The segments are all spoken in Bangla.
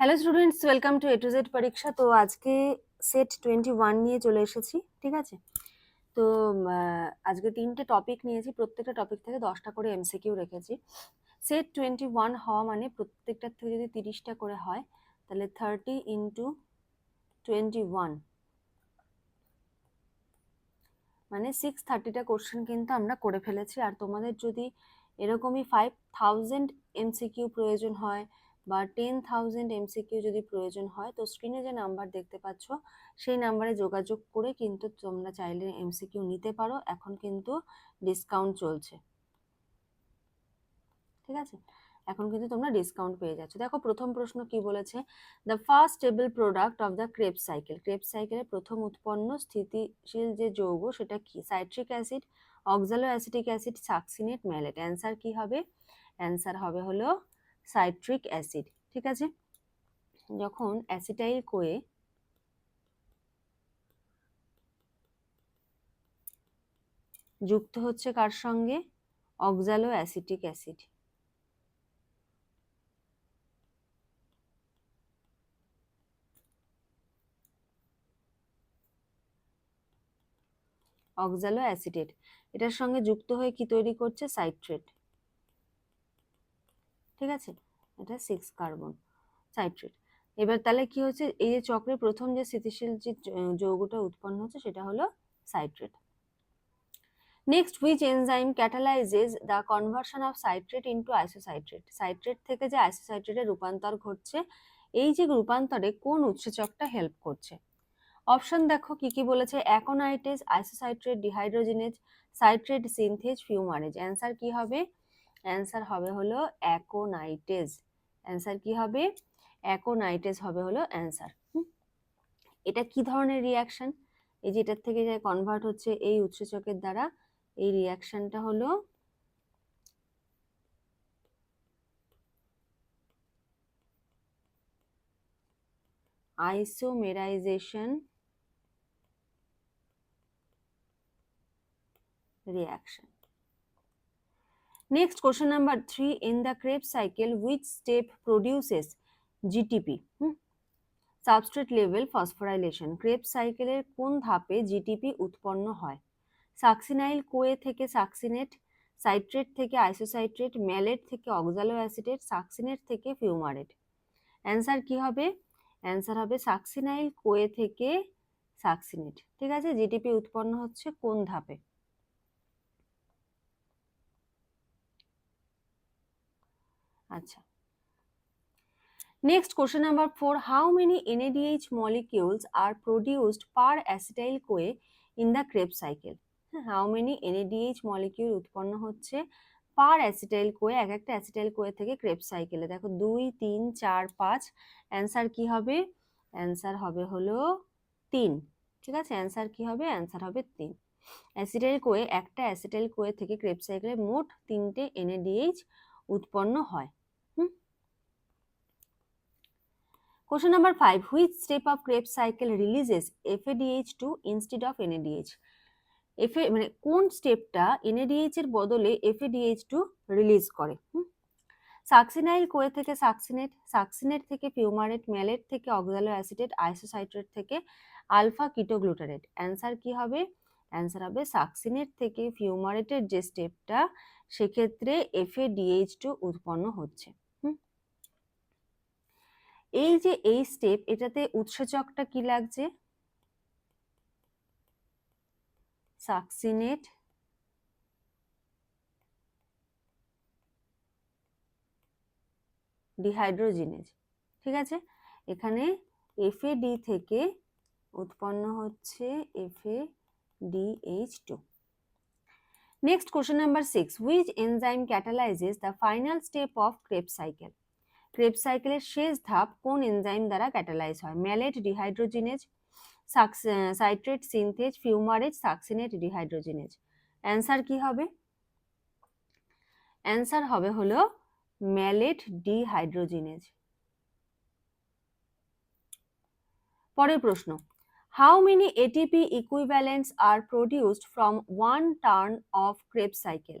Hello students welcome to A to Z পরীক্ষা তো আজকে সেট টোয়েন্টি ওয়ান নিয়ে চলে এসেছি, ঠিক আছে? তো আজকে তিনটে টপিক নিয়েছি, প্রত্যেকটা টপিক থেকে দশটা করে এমসিকিউ রেখেছি। সেট টোয়েন্টি ওয়ান হওয়া মানে প্রত্যেকটার থেকে যদি তিরিশটা করে হয়, তাহলে থার্টি ইন্টু টোয়েন্টি ওয়ান মানে সিক্স থার্টিটা কোশ্চেন কিন্তু আমরা করে ফেলেছি। আর তোমাদের যদি এরকমই ফাইভ থাউজেন্ড এমসিকিউ প্রয়োজন হয় বা টেন থাউজেন্ড এমসিকিউ যদি প্রয়োজন হয়, তো স্ক্রিনে যে নাম্বার দেখতে পাচ্ছ, সেই নাম্বারে যোগাযোগ করে কিন্তু তোমরা চাইলে এমসিকিউ নিতে পারো। এখন কিন্তু ডিসকাউন্ট চলছে। ঠিক আছে? এখন কিন্তু তোমরা ডিসকাউন্ট পেয়ে যাচ্ছ। দেখো, প্রথম প্রশ্ন কি বলেছে? The first stable product of the Krebs cycle Krebs সাইকেলের প্রথম উৎপন্ন স্থিতিশীল যে যৌগ, সেটা কি? Citric acid oxaloacetic acid succinate malate answer কি হবে? অ্যান্সার হবে হলো সাইট্রিক অ্যাসিড, ঠিক আছে? যখন অ্যাসিটাইল কোয়ে যুক্ত হচ্ছে কার সঙ্গে? Oxaloacetic acid. অক্সালো অ্যাসিটেট এটার সঙ্গে যুক্ত হয়ে কি তৈরি করছে? সাইট্রেট। ঠিক আছে? এটা সিক্স কার্বন সাইট্রেট এবার তাহলে কি হচ্ছে এই যে চক্রে প্রথম যে স্থিতিশীল যে যৌগটা উৎপন্ন হচ্ছে সেটা হলো citrate next which enzyme catalyses the conversion of citrate into isocitrate citrate থেকে যে আইসোসাইট্রেটে রূপান্তর ঘটছে, এই যে রূপান্তরে কোন উৎসেচকটা হেল্প করছে? অপশন দেখো, কি কি বলেছে? Aconitase isocitrate dehydrogenase citrate synthase fumarase answer কি হবে? অ্যান্সার হবে হলো অ্যাকোনাইটেজ অ্যান্সার কি হবে? অ্যাকোনাইটেজ হবে হলো অ্যান্সার এটা কি ধরনের রিয়াকশন এই যে এটার থেকে যে কনভার্ট হচ্ছে এই উৎসেচকের দ্বারা, এই রিয়াকশনটা হলো isomerisation reaction. Next question number three in the Krebs cycle which step produces GTP? Substrate level phosphorylation. Krebs cycle কোন ধাপে জিটিপি উৎপন্ন হয়? সাকসিনাইল কোয়ে থেকে সাকসিনেট সাইট্রেট থেকে আইসোসাইট্রেট ম্যালেট থেকে অক্সালো অ্যাসিটেট সাকসিনেট থেকে ফিউমারেট অ্যান্সার কি হবে? অ্যান্সার হবে সাকসিনাইল কোয়ে থেকে সাকসিনেট ঠিক আছে? জিটিপি উৎপন্ন হচ্ছে কোন ধাপে? আচ্ছা। Next question number four how many NADH molecules are produced per acetyl CoA in the Krebs cycle how many NADH molecule উৎপন্ন হচ্ছে পার অ্যাসিটাইল কোয়ে এক একটা অ্যাসিটাইল কোয়ে থেকে ক্রেপ সাইকেলে দেখো, দুই, তিন, চার, পাঁচ অ্যান্সার কি হবে? অ্যান্সার হবে হলো তিন। ঠিক আছে? অ্যান্সার কি হবে? অ্যান্সার হবে তিন। অ্যাসিটাইল কোয়ে একটা অ্যাসিটাইল কোয়ে থেকে ক্রেপ সাইকেলে মোট তিনটে এনএডিএইচ উৎপন্ন হয়। Question number five. Which step of Krebs cycle releases FADH2 instead of NADH? FA মানে কোন স্টেপটা NADH এর বদলে FADH2 রিলিজ করে সাকসিনাইল কোয়ে থেকে সাকসিনেট সাকসিনেট থেকে ফিউমারেট ম্যালেট থেকে অক্সালো অ্যাসিটেট আইসোসাইট্রেট থেকে আলফা কিটোগ্লুটারেট অ্যান্সার কি হবে অ্যান্সার হবে সাকসিনেট থেকে ফিউমারেটের যে স্টেপটা সেক্ষেত্রে FADH2 উৎপন্ন হচ্ছে এই যে এই স্টেপ এটাতে উৎসেচকটা কি লাগছে? সাকসিনেট ডিহাইড্রোজিনেজ ঠিক আছে? এখানে এফএডি থেকে উৎপন্ন হচ্ছে FADH two next question number six which enzyme catalyses the final step of Krebs cycle Krebs সাইকেলের শেষ ধাপ কোন এনজাইম দ্বারা ক্যাটালাইজ হয়? Malate dehydrogenase citrate synthase fumarase succinate dehydrogenase answer কি হবে? অ্যান্সার হবে হলো ম্যালেট ডিহাইড্রোজিনেজ পরের প্রশ্ন how many ATP equivalents are produced from one turn of Krebs cycle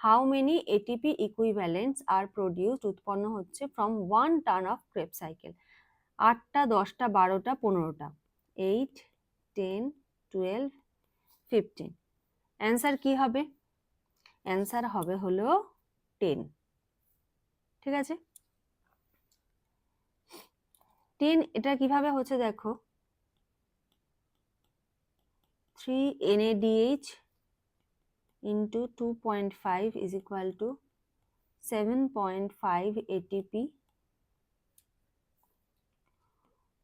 how many ATP equivalents are produced উৎপন্ন হচ্ছে from one turn of Krebs cycle আটটা, দশটা, বারোটা, পনেরোটা। Eight ten twelve fifteen answer কি হবে? অ্যান্সার হবে হলো টেন ঠিক আছে? টেন এটা কীভাবে হচ্ছে দেখো? Three NADH into 2.5 is equal to 7.5 ATP.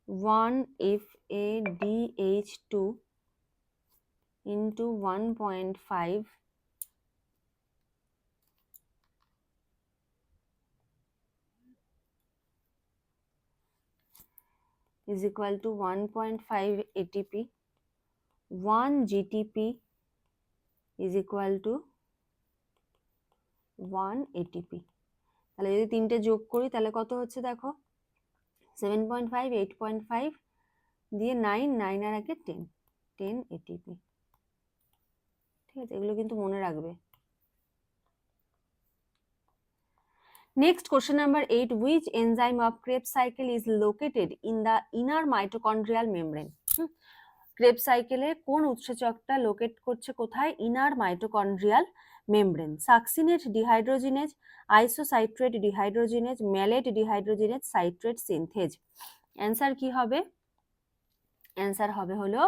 1 FADH2 into 1.5 is equal to 1.5 ATP. 1 GTP is equal to 1 ATP. তাহলে যদি তিনটে যোগ করি তাহলে কত হচ্ছে দেখো seven point five eight point five দিয়ে নাইন নাইন আর একে টেন টেন এটিপি ঠিক আছে এগুলো কিন্তু মনে রাখবে Next question number 8 which enzyme of Krebs cycle is located in the inner mitochondrial membrane Krebs সাইকেলে কোন উৎসেচকটা লোকেট করছে কোথায়? Inner mitochondrial membrane, succinate dehydrogenase, isocitrate dehydrogenase, malate dehydrogenase, citrate synthase. Answer কি হবে? অ্যান্সার হবে হলো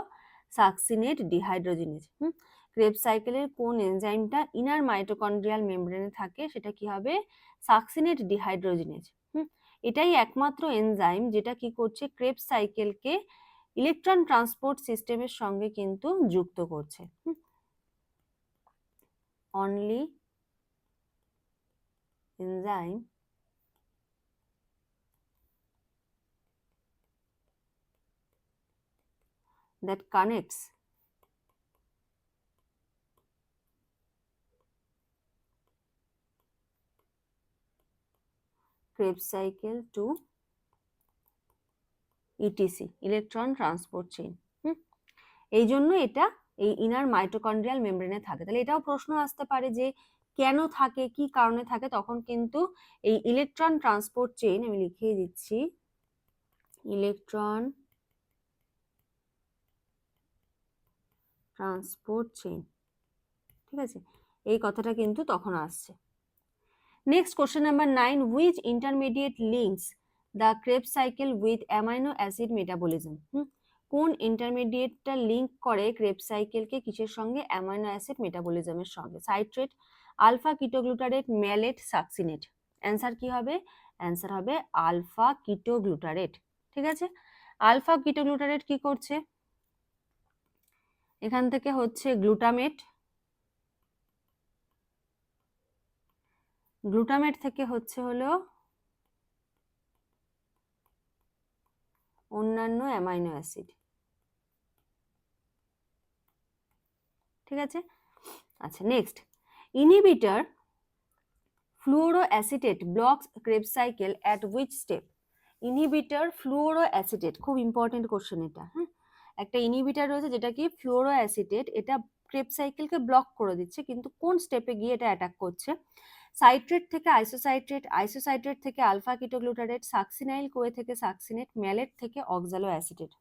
সাকসিনেট ডিহাইড্রোজিনেজ। হুম? ক্রেব সাইকেলের কোন এনজাইমটা ইনার মাইটোকন্ড্রিয়াল মেমব্রেনে থাকে সেটা কি হবে? Succinate dehydrogenase. হুম? এটাই একমাত্র এনজাইম যেটা কি করছে? ক্রেব সাইকেলকে ইলেকট্রন ট্রান্সপোর্ট সিস্টেমের সঙ্গে কিন্তু যুক্ত করছে। Only enzyme that connects Krebs cycle to ETC electron transport chain hmm? এই জন্য এটা এই ইনার মাইটোকন্ড্রিয়াল মেমব্রেনে থাকে। তাহলে এটাও প্রশ্ন আসতে পারে যে কেন থাকে, কি কারণে থাকে? তখন কিন্তু এই ইলেকট্রন ট্রান্সপোর্ট চেইন আমি লিখিয়ে দিচ্ছি ইলেকট্রন ট্রান্সপোর্ট চেইন ঠিক আছে? এই কথাটা কিন্তু তখন আসছে। Next question number 9 which intermediate links the Krebs cycle with amino acid metabolism কোন ইন্টারমিডিয়েটটা লিঙ্ক করে ক্রেব সাইকেলকে কিসের সঙ্গে? অ্যামাইনো অ্যাসিড মেটাবলিজমের সঙ্গে। Citrate alpha ketoglutarate malate succinate answer কি হবে? অ্যান্সার হবে আলফা কিটোগ্লুটারেট ঠিক আছে? আলফা কিটোগ্লুটারেট কি করছে? এখান থেকে হচ্ছে গ্লুটামেট গ্লুটামেট থেকে হচ্ছে হলো অন্যান্য অ্যামাইনো অ্যাসিড। ঠিক আছে? আচ্ছা next inhibitor fluoroacetate blocks Krebs cycle at which step inhibitor fluoroacetate খুব ইম্পর্টেন্ট কোশ্চেন এটা হ্যাঁ একটা ইনহিবিটার রয়েছে যেটা কি ফ্লুওরো অ্যাসিটেট এটা ক্রেব সাইকেলকে ব্লক করে দিচ্ছে, কিন্তু কোন স্টেপে গিয়ে এটা অ্যাটাক করছে? সাইট্রেট থেকে আইসোসাইট্রেট আইসোসাইট্রেট থেকে আলফা কিটোগ্লুটারেট, সাকসিনাইল কোয়ে থেকে সাকসিনেট, ম্যালেট থেকে অক্সালো অ্যাসিটেট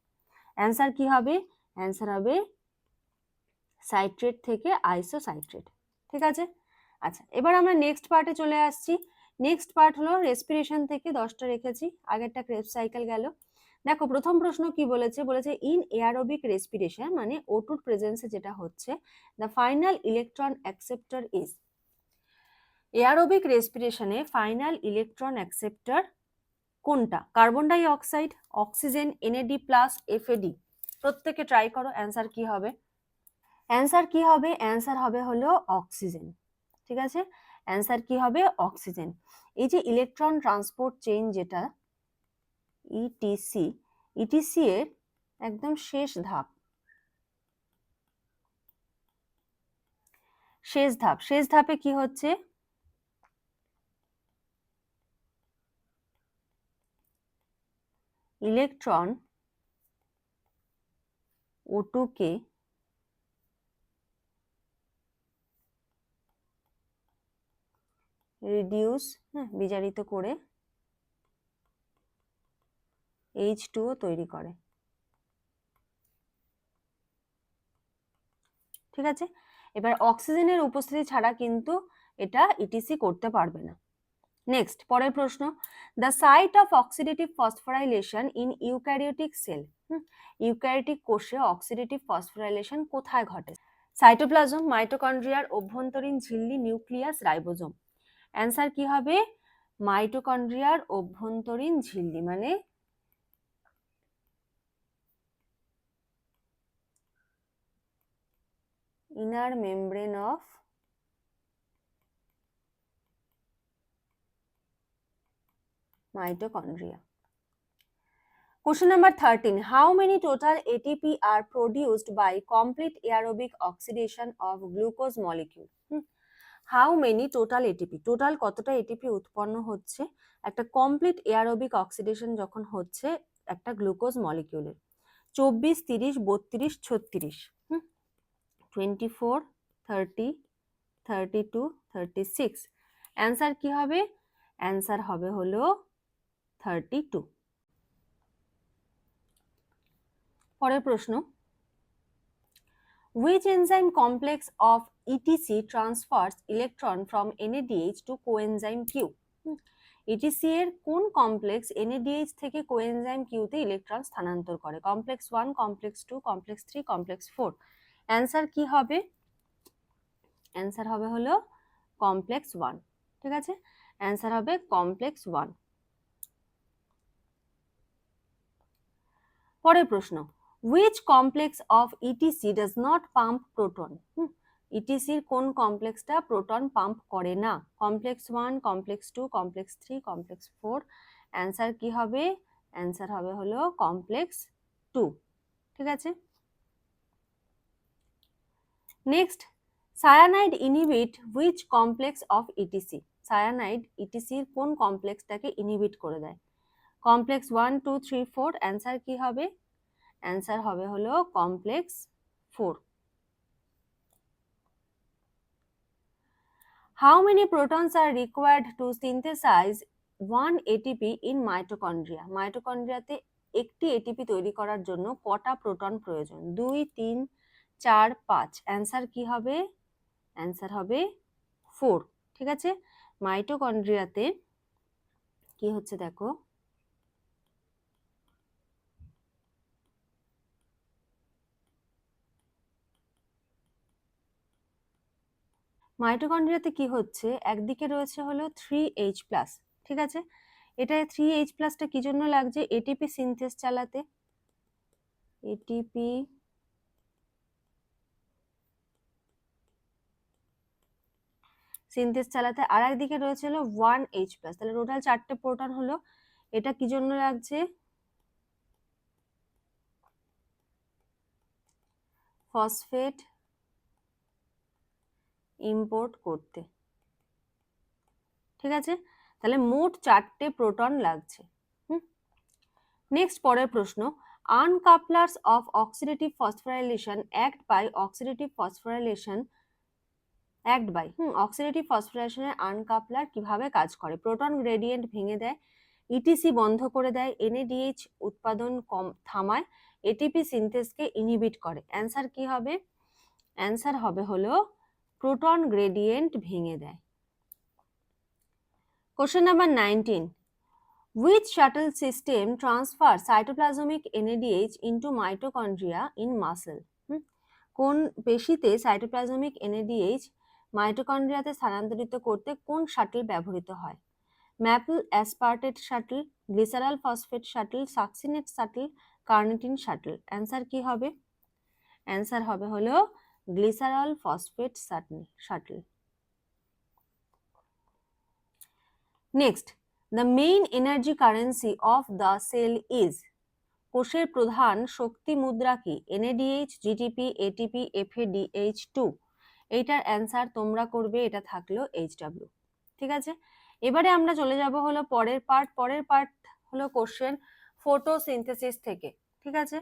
অ্যান্সার কি হবে? অ্যান্সার হবে সাইট্রেট থেকে আইসোসাইট্রেট। ঠিক আছে? আচ্ছা এবার আমরা নেক্সট পার্টে চলে আসছি। নেক্সট পার্ট হলো রেসপিরেশন থেকে দশটা রেখেছি। আগেরটা ক্রেপ সাইকেল গেল। দেখো, প্রথম প্রশ্ন কি বলেছে? বলেছে ইন এয়ারোবিক রেসপিরেশন মানে ওটুর প্রেজেন্সে যেটা হচ্ছে the final electron acceptor is aerobic রেসপিরেশনে final electron acceptor কোনটা? Carbon dioxide oxygen NAD plus FAD প্রত্যেকে ট্রাই করো অ্যান্সার কি হবে? অ্যান্সার কি হবে? অ্যান্সার হবে হলো অক্সিজেন। ঠিক আছে? অ্যান্সার কি হবে? অক্সিজেন। এই যে ইলেকট্রন ট্রান্সপোর্ট চেইন যেটা ইটিসি ইটিসি এর একদম শেষ ধাপ। শেষ ধাপ। শেষ ধাপে কি হচ্ছে? ইলেকট্রন ওটুকে রিডিউস হ্যাঁ বিজারিত করে এইচ টুও তৈরি করে। ঠিক আছে? এবার অক্সিজেনের উপস্থিতি ছাড়া কিন্তু এটা ইটিসি করতে পারবে না। নেক্সট পরের প্রশ্ন the site of oxidative phosphorylation in eukaryotic cell eukaryotic কোষে অক্সিডেটিভ ফসফোরাইলেশন কোথায় ঘটে? সাইটোপ্লাজম মাইটোকন্ড্রিয়ার অভ্যন্তরীণ ঝিল্লি নিউক্লিয়াস রাইবোজোম অ্যান্সার কি হবে? মাইটোকন্ড্রিয়ার অভ্যন্তরীণ ঝিল্লি মানে inner membrane of mitochondria. Question number 13. How many total ATP are produced by complete aerobic oxidation of glucose molecule? How many total ATP total কতটা এটিপি উৎপন্ন হচ্ছে? একটা কমপ্লিট এয়ারোবিক অক্সিডেশন যখন হচ্ছে, একটা গ্লুকোজ মলিকিউলের চব্বিশ, তিরিশ, বত্রিশ, ছত্রিশ। হুম। Twenty four thirty thirty two thirty six answer কী হবে? অ্যান্সার হবে হলো থার্টি টু। পরের প্রশ্ন, which enzyme complex of etc transfers electron from NADH to coenzyme Q? etc এর কোন কমপ্লেক্স NADH থেকে কোএনজাইম Q তে ইলেকট্রন স্থানান্তর করে? Complex 1 complex 2 complex 3 complex 4 answer কি হবে? অ্যান্সার হবে হলো কমপ্লেক্স 1 ঠিক আছে? অ্যান্সার হবে কমপ্লেক্স 1 পরের প্রশ্ন, which complex of ETC does not pump proton এর কোন কমপ্লেক্সটা প্রোটন পাম্প করে না? Complex one complex two complex three complex four answer কি হবে? অ্যান্সার হবে হলো কমপ্লেক্স টু ঠিক আছে? Next cyanide inhibit which complex of ETC cyanide ইটিসির কোন কমপ্লেক্সটাকে ইনহিবিট করে দেয়? Complex one, two, three, four, answer কি হবে? অ্যান্সার হবে হলো complex four. How many protons are required to synthesize one ATP in mitochondria? মাইটোকন্ড্রিয়াতে একটি এটিপি তৈরি করার জন্য কটা প্রোটন প্রয়োজন? দুই, তিন, চার, পাঁচ। অ্যান্সার কি হবে? অ্যান্সার হবে ফোর ঠিক আছে? মাইটোকন্ড্রিয়াতে কি হচ্ছে দেখো? মাইটোকন্ড্রিয়াতে কি হচ্ছে? একদিকে রয়েছে হলো থ্রি এইচ প্লাস ঠিক আছে? এটা থ্রি এইচ প্লাসটা কি জন্য লাগছে? এটিপি সিনথেস চালাতে। এটিপি সিনথেস চালাতে। আর একদিকে রয়েছে হলো ওয়ান এইচ প্লাস তাহলে টোটাল চারটে প্রোটন হলো। এটা কি জন্য লাগছে? ফসফেট ইম্পোর্ট করতে। ঠিক আছে? তাহলে মোট চারটে প্রোটন লাগছে। নেক্সট পরের প্রশ্ন uncouplers of oxidative phosphorylation act by oxidative phosphorylation act by hmm oxidative ফসফোরাইলেশনের আনকাপলার কীভাবে কাজ করে? প্রোটন গ্রেডিয়েন্ট ভেঙে দেয় ইটিসি বন্ধ করে দেয় এনএডিএইচ উৎপাদন কম, থামায় এটিপি সিনথেসকে ইনহিবিট করে। অ্যান্সার কি হবে? অ্যান্সার হবে হলো প্রোটন গ্রেডিয়েন্ট ভেঙে দেয়। Question number nineteen which shuttle system transfer cytoplasmic NADH into mitochondria in muscle? কোন পেশিতে সাইটোপ্লাজমিক এনএডিএইচ মাইটোকন্ড্রিয়াতে স্থানান্তরিত করতে কোন শাটল ব্যবহৃত হয়? Maple aspartate shuttle glycerol phosphate shuttle succinate shuttle carnitine shuttle answer কি হবে? অ্যান্সার হবে হলো glycerol phosphate shuttle next the main energy currency of the cell is কোষের প্রধান শক্তি মুদ্রা কি? NADH GTP ATP FADH two এইটার অ্যান্সার তোমরা করবে, এটা থাকল এইচ ডাব্লিউ ঠিক আছে? এবারে আমরা চলে যাব হলো পরের পার্ট পরের পার্ট হলো কোশ্চেন ফটোসিনথেসিস থেকে। ঠিক আছে?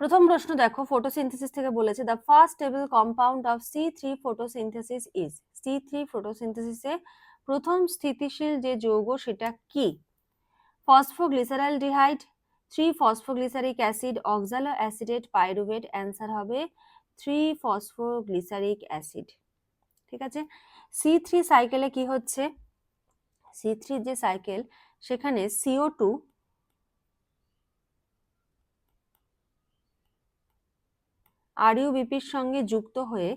প্রথম প্রশ্ন দেখো ফটোসিনথেসিস থেকে বলেছে the first stable compound of C three photosynthesis is C three ফটোসিনথেসিসে প্রথম স্থিতিশীল যে যৌগ সেটা কি? Phosphoglyceraldehyde three phosphoglyceric acid oxaloacetate pyruvate answer হবে থ্রি ফসফোগ্লিসারিক অ্যাসিড ঠিক আছে? সি থ্রি সাইকেলে কি হচ্ছে? সি থ্রি যে সাইকেল সেখানে সিও টু আরইউবিপির সঙ্গে যুক্ত হয়ে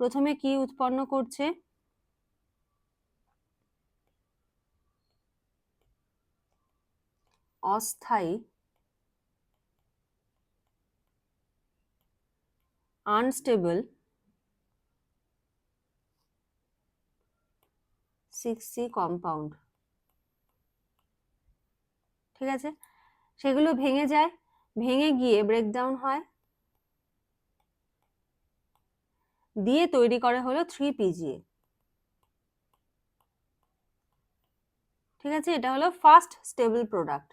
প্রথমে কি উৎপন্ন করছে? অস্থায়ী আনস্টেবল সিক্স সি কম্পাউন্ড। ঠিক আছে? সেগুলো ভেঙে যায়, ভেঙে গিয়ে ব্রেকডাউন হয়। দিয়ে তৈরি করা হলো থ্রি পিজিএ ঠিক আছে, এটা হলো ফার্স্ট স্টেবল প্রোডাক্ট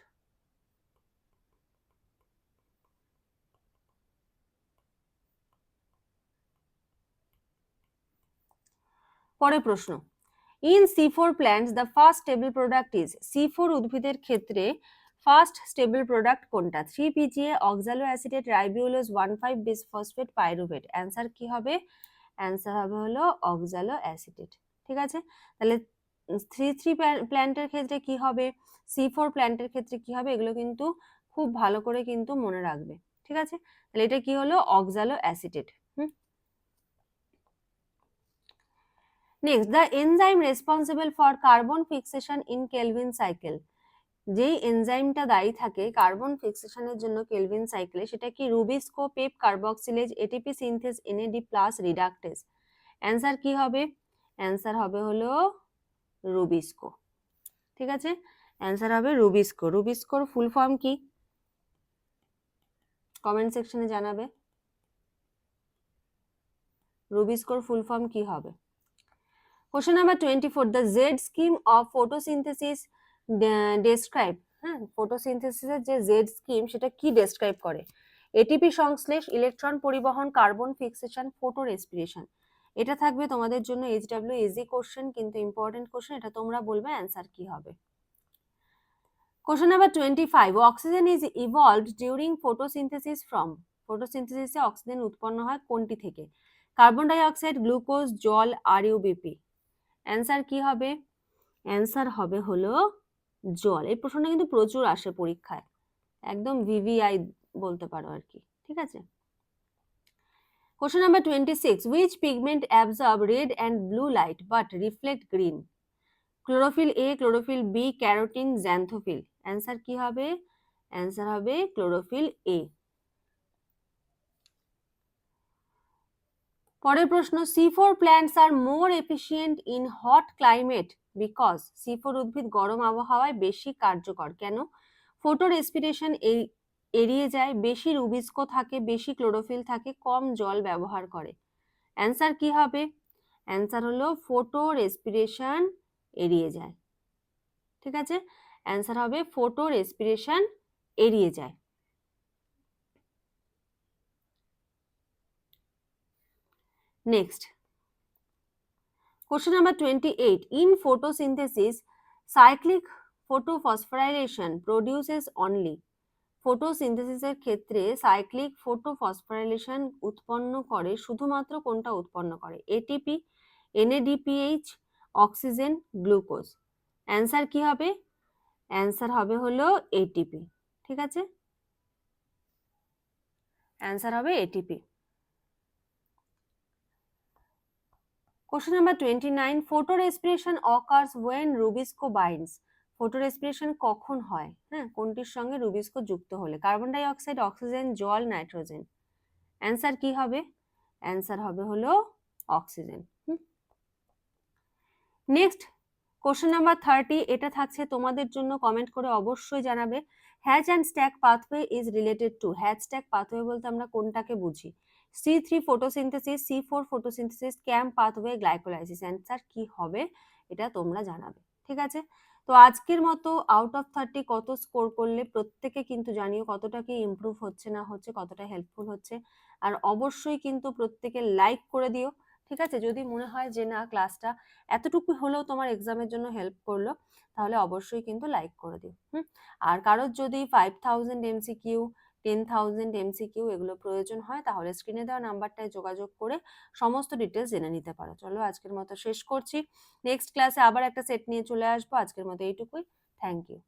পরের প্রশ্ন in C four plants the first stable product is C four উদ্ভিদের ক্ষেত্রে ফার্স্ট স্টেবল প্রোডাক্ট কোনটা? Three PGA oxaloacetate ribulose one five bisphosphate pyruvate answer কি হবে? অ্যান্সার হবে হলো অক্সালো অ্যাসিডেট ঠিক আছে? তাহলে থ্রি থ্রি প্ল্যান্টের ক্ষেত্রে কি হবে? সি ফোর প্ল্যান্টের ক্ষেত্রে কি হবে? এগুলো কিন্তু খুব ভালো করে কিন্তু মনে রাখবে, ঠিক আছে? তাহলে এটা কি হলো? Oxaloacetate hmm? Next the enzyme responsible for carbon fixation in Calvin cycle যেই এনজাইমটা দায়ী থাকে কার্বন ফিক্সেশনের জন্য কেলভিন সাইকেলে সেটা কি rubisco PEP carboxylase ATP synthase NAD plus reductase answer কি হবে? অ্যান্সার হবে হলো রুবিস্কো ঠিক আছে? অ্যান্সার হবে রুবিস্কো রুবিস্কোর ফুল ফর্ম কি? কমেন্ট সেকশনে জানাবে। রুবিস্কোর ফুল ফর্ম কি হবে? Question number twenty four the Z scheme of photosynthesis describe হ্যাঁ ফটোসিনথেসিসের যে জেড স্কিম সেটা কি ডেসক্রাইব করে? এটিপি সংশ্লেষ ইলেকট্রন পরিবহন কার্বন ফিক্সেশন ফটো রেসপিরেশন এটা থাকবে তোমাদের জন্য এইচ ডাব্লিউ ইজি কোশ্চেন কিন্তু ইম্পর্টেন্ট কোশ্চেন এটা তোমরা বলবে অ্যান্সার কি হবে? Question number twenty five oxygen is evolved during photosynthesis from ফটোসিনথেসিসে oxygen উৎপন্ন হয় কোনটি থেকে? কার্বন ডাই অক্সাইড গ্লুকোজ জল আর ইউবিপি অ্যান্সার কি হবে? অ্যান্সার হবে হলো জল এই প্রশ্নটা কিন্তু প্রচুর আসে পরীক্ষায়। একদম ভিভিআই বলতে পারো আর কি, ঠিক আছে? Question number twenty six which pigment absorb red and blue light but reflect green chlorophyll A chlorophyll B carotene xanthophyll answer কি হবে? অ্যান্সার হবে ক্লোরোফিল এ পরের প্রশ্ন C four plants are more efficient in hot climate because C four উদ্ভিদ গরম আবহাওয়ায় বেশি কার্যকর। কেন? ফটো রেসপিরেশন এড়িয়ে যায়, বেশি রুবিস্কো থাকে, বেশি ক্লোরোফিল থাকে, কম জল ব্যবহার করে। অ্যান্সার কি হবে? অ্যান্সার হলো ফটো রেসপিরেশন এড়িয়ে যায়। ঠিক আছে? অ্যান্সার হবে ফটো রেসপিরেশন এড়িয়ে যায়। Next Question number 28. In photosynthesis, cyclic photophosphorylation produces only. ফটোসিনথেসিসের ক্ষেত্রে সাইক্লিক ফোটোফসফোরাইলেশন উৎপন্ন করে শুধুমাত্র কোনটা উৎপন্ন করে? ATP NADPH oxygen glucose answer কি হবে? অ্যান্সার হবে হলো এটিপি ঠিক আছে? অ্যান্সার হবে ATP Question number 29. Photorespiration occurs when Rubisco binds. ফটোরেসপিরেশন কখন হয়? হ্যাঁ কোনটির সঙ্গে রুবিস্কো যুক্ত হলে? কার্বন ডাই অক্সাইড অক্সিজেন জল নাইট্রোজেন অ্যান্সার কি হবে? অ্যান্সার হবে হলো oxygen next question number thirty এটা থাকছে তোমাদের জন্য কমেন্ট করে অবশ্যই জানাবে। Hatch and Slack pathway is related to Hatch Slack pathway বলতে আমরা কোনটাকে বুঝি? C three photosynthesis C four photosynthesis camp pathway glycolysis answer কি হবে? এটা তোমরা জানাবে, ঠিক আছে? তো আজকের মতো আউট অফ থার্টি কত স্কোর করলে প্রত্যেকে কিন্তু জানিও কতটা কি ইমপ্রুভ হচ্ছে না হচ্ছে, কতটা হেল্পফুল হচ্ছে। আর অবশ্যই কিন্তু প্রত্যেকে লাইক করে দিও, ঠিক আছে? যদি মনে হয় যে না ক্লাসটা এতটুকু হলেও তোমার এক্সামের জন্য হেল্প করল, তাহলে অবশ্যই কিন্তু লাইক করে দিও, হুম? আর কারোর যদি five thousand MCQ ten thousand MCQ এগুলো প্রয়োজন হয়, তাহলে স্ক্রিনে দেওয়া নাম্বারটায় যোগাযোগ করে সমস্ত ডিটেলস জেনে নিতে পারো। চলো আজকের মতো শেষ করছি। নেক্সট ক্লাসে আবার একটা সেট নিয়ে চলে আসব। আজকের মতো এইটুকুই। Thank you